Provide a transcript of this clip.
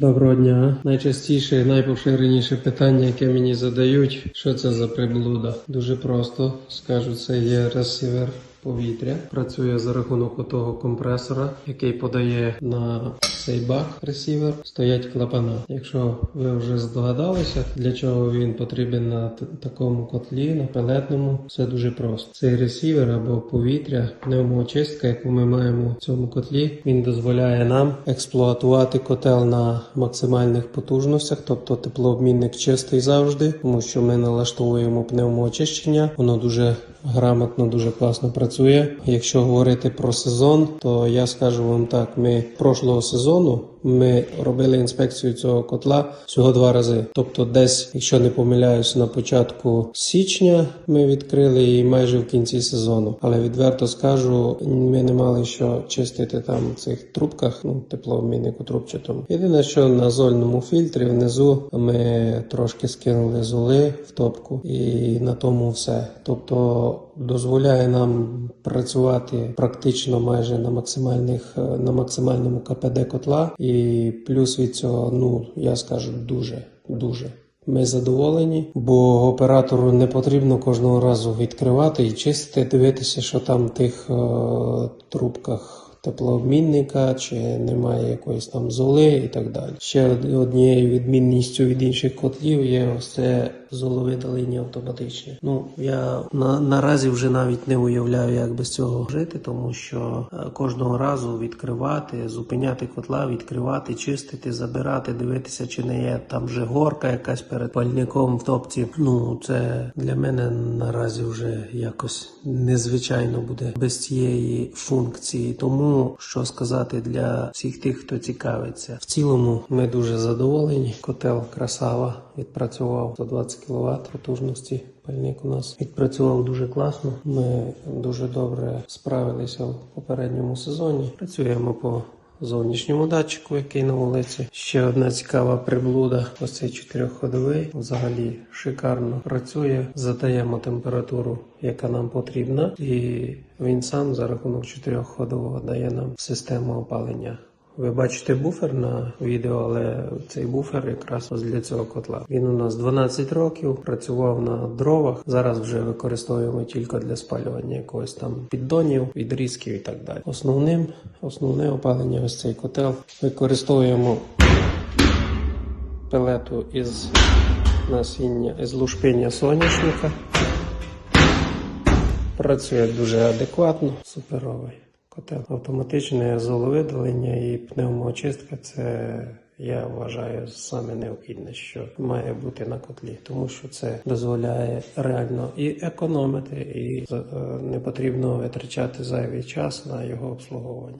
Доброго дня. Найчастіше і найпоширеніше питання, яке мені задають, що це за приблуда. Дуже просто скажу, це є ресивер повітря. Працює за рахунок того компресора, який подає на цей бак ресівер. Стоять клапана. Якщо ви вже здогадалися, для чого він потрібен на такому котлі, на пелетному, все дуже просто. Цей ресівер або повітря, пневмоочистка, яку ми маємо в цьому котлі, він дозволяє нам експлуатувати котел на максимальних потужностях, тобто теплообмінник чистий завжди, тому що ми налаштовуємо пневмоочищення, воно дуже грамотно, дуже класно працює. Якщо говорити про сезон, то я скажу вам так: ми прошлого сезону ми робили інспекцію цього котла всього два рази. Тобто, десь, якщо не помиляюсь, на початку січня ми відкрили і майже в кінці сезону. Але відверто скажу, ми не мали що чистити там в цих трубках, ну теплообміннику трубчатому. Єдине, що на зольному фільтрі внизу ми трошки скинули золи в топку, і на тому все. Тобто дозволяє нам працювати практично майже на максимальних е, на максимальному КПД котла, і плюс від цього, ну я скажу, дуже дуже. Ми задоволені, бо оператору не потрібно кожного разу відкривати і чистити, дивитися, що там в тих е, трубках теплообмінника, чи немає якоїсь там золи і так далі. Ще однією відмінністю від інших котлів є ось це золовидалення автоматичне. Ну я на, наразі вже навіть не уявляю, як без цього жити, тому що е, кожного разу відкривати, зупиняти котла, відкривати, чистити, забирати, дивитися, чи не є там вже горка якась перед пальником в топці. Ну це для мене наразі вже якось незвичайно буде без цієї функції. Тому що сказати для всіх тих, хто цікавиться. В цілому ми дуже задоволені. Котел красава відпрацював 120 кВт потужності. Пальник у нас відпрацював дуже класно. Ми дуже добре справилися в попередньому сезоні. Працюємо по зовнішньому датчику, який на вулиці. Ще одна цікава приблуда. Ось цей чотирьохходовий. Взагалі шикарно працює. Задаємо температуру, яка нам потрібна, і він сам за рахунок чотирьохходового дає нам систему опалення. Ви бачите буфер на відео, але цей буфер якраз ось для цього котла. Він у нас 12 років, працював на дровах. Зараз вже використовуємо тільки для спалювання якогось там піддонів, відрізків і так далі. Основним, основне опалення ось цей котел. Використовуємо пелету із насіння із лушпиння соняшника. Працює дуже адекватно, суперовий котел. Автоматичне золовидалення і пневмоочистка це я вважаю саме необхідне, що має бути на котлі, тому що це дозволяє реально і економити, і е, не потрібно витрачати зайвий час на його обслуговування.